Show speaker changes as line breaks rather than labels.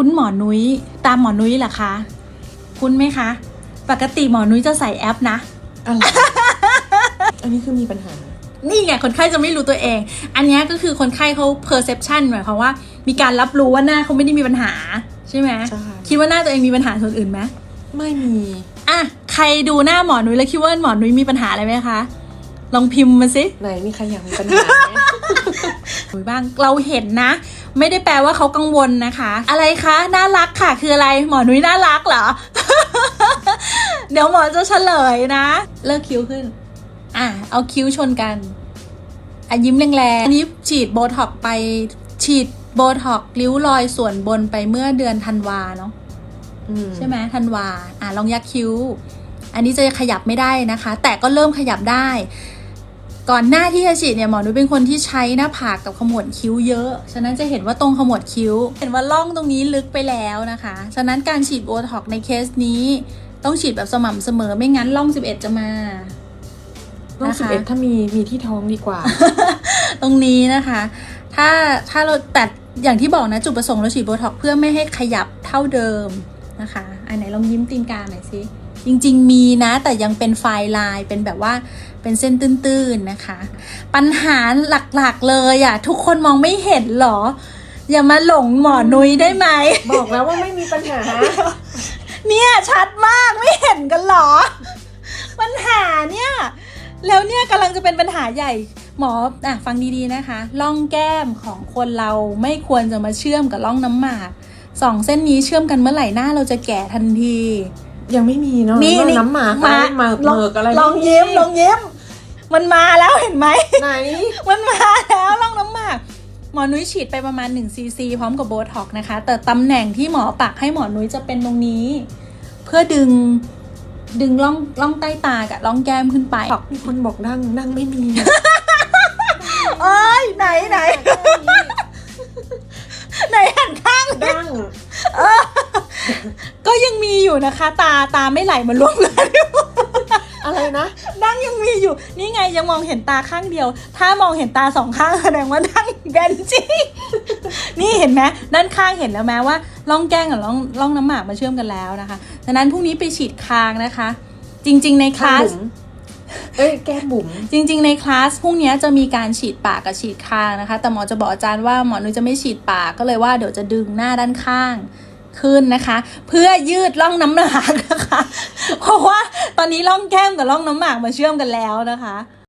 คุณหมอนุ้ยตามหมอนุ้ยเหรอคะ คุณไหมคะ ปกติหมอนุ้ยจะใส่แอปนะ
อะไร อันนี้คือมีปัญหา
นี่ไงคนไข้จะไม่รู้ตัวเอง อันเนี้ยก็คือคนไข้เขา perception หมายความว่า มีการรับรู้ว่าหน้าเขาไม่ได้มีปัญหา ใช่ไหม
ใช่
คิดว่าหน้าตัวเองมีปัญหาส่วนอื่นไหม
ไม่มี
อะใครดูหน้าหมอนุ้ยแล้วคิดว่าหมอนุ้ยมีปัญหาอะไรไหมคะ ลองพิมพ์มาสิ
ไหนมีใครอยากมีปัญหาไหม
นุ้ย บ้างเราเห็นนะ ไม่ได้แปลว่าเขากังวลนะคะ อะไรคะน่ารักค่ะ คืออะไรหมอนุ้ยน่ารักเหรอ เดี๋ยวหมอจะเฉลยนะ เลิกคิ้วขึ้น อะเอาคิ้วชนกันอะยิ้มแรงๆอันนี้ฉีดโบท็อกซ์ไปฉีดโบท็อกซ์ริ้วรอยส่วนบนไปเมื่อเดือนธันวาเนาะ
อืม
ใช่ไหมธันวา อะลองยักคิ้ว อันนี้จะขยับไม่ได้นะคะ แต่ก็เริ่มขยับได้ ก่อนหน้าที่จะฉีดเนี่ยหมอนุ้ยเป็นคนที่ใช้หน้าผากกับขมวดคิ้วเยอะ ฉะนั้นจะเห็นว่าตรงขมวดคิ้ว เห็นว่าล่องตรงนี้ลึกไปแล้วนะคะ ฉะนั้นการฉีดโบท็อกซ์ในเคสนี้ต้องฉีดแบบสม่ำเสมอไม่งั้นล่อง 11 จะมา
รอบ
นะคะ
สิบเอ็ดถ้ามีมีที่ท้องดีกว่า
ตรงนี้นะคะ ถ้าถ้าเราแต่อย่างที่บอกนะจุดประสงค์เราฉีดโบท็อกซ์เพื่อไม่ให้ขยับเท่าเดิมนะคะ อันไหนลองยิ้มตีนกาหน่อยสิ จริงๆ มีนะ แต่ยังเป็นไฟล์ลายเป็นแบบว่าเป็นเส้นตื้นๆนะคะ ปัญหาหลักๆเลยอะ่ะ ทุกคนมองไม่เห็นเหรอ อย่ามาหลงหมอนุ้ยได้ไหม
บอกแล้วว่าไม่มีปัญหา
เนี่ยชัดมากไม่เห็นกันเหรอ ปัญหาเนี่ย แล้วเนี่ยกำลังจะเป็นปัญหาใหญ่หมออะฟังดีๆนะคะร่องแก้มของคนเราไม่ควรจะมาเชื่อมกับร่องน้ำหมากสองเส้นนี้เชื่อมกันเมื่อไหร่หน้าเราจะแก่ทันที
ยังไม่มีเนาะ
นี่
น้ำหมากอะไรหมาก
ลอง
เมิกอะไร
ลองยิ้มลองยิ้ม มันมาแล้วเห็นไหม
ไหน
มันมาแล้วร่องน้ำหมากหมอนุ้ยฉีดไปประมาณ1ซีซีพร้อมกับโบท็อกซ์นะคะ แต่ตำแหน่งที่หมอปักให้หมอนุ้ยจะเป็นตรงนี้ เพื่อดึงดึงร่องร่องใต้ตากับร่องแก้มขึ้นไป
มีคนบอกดังดังไม่มี
ก็ยังมีอยู่นะคะ ตาตาไม่ไหลมารวมกัน
อะไรนะ
ดั้งยังมีอยู่ นี่ไงยังมองเห็นตาข้างเดียว ถ้ามองเห็นตาสองข้างแสดงว่าดั้งแบนจริงนี่เห็นไหมด้านข้างเห็นแล้วไหมว่าร่องแก้งกับร่องร่องน้ำหมากมาเชื่อมกันแล้วนะคะดังนั้นพรุ่งนี้ไปฉีดคางนะคะ จริง ๆ ในคลาส
บุ๋มเอ้ยแก้มบุ๋ม
จริง ๆ ในคลาสพรุ่งนี้จะมีการฉีดปากกับฉีดคางนะคะ แต่หมอจะบอกอาจารย์ว่าหมอนุ้ยจะไม่ฉีดปากก็เลยว่าเดี๋ยวจะดึงหน้าด้านข้าง ขึ้นนะคะ เพื่อยืดร่องน้ำหมากนะคะ เพราะว่าตอนนี้ร่องแก้มกับร่องน้ำหมากมาเชื่อมกันแล้วนะคะ